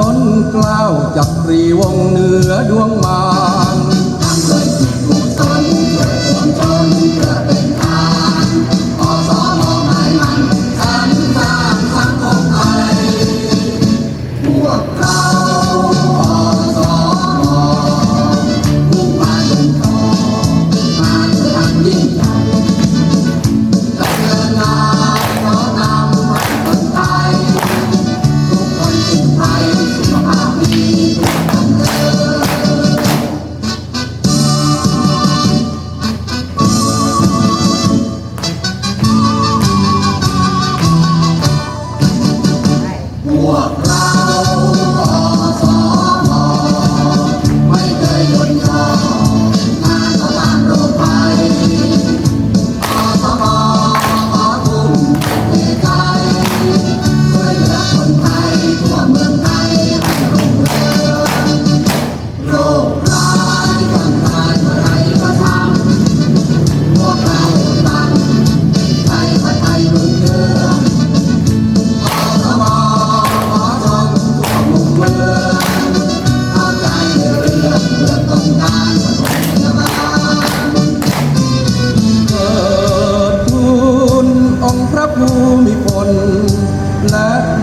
นนกล้าวจักรีวงเหนือดวงมา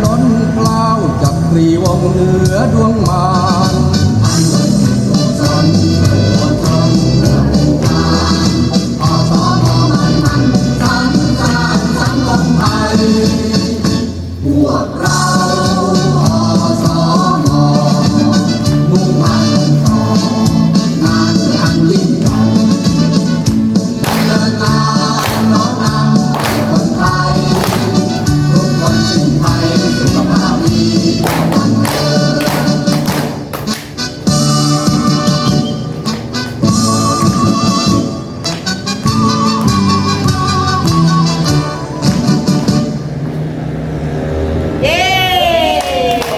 ล้นกล่าวจักรีวงเหนือดวงมา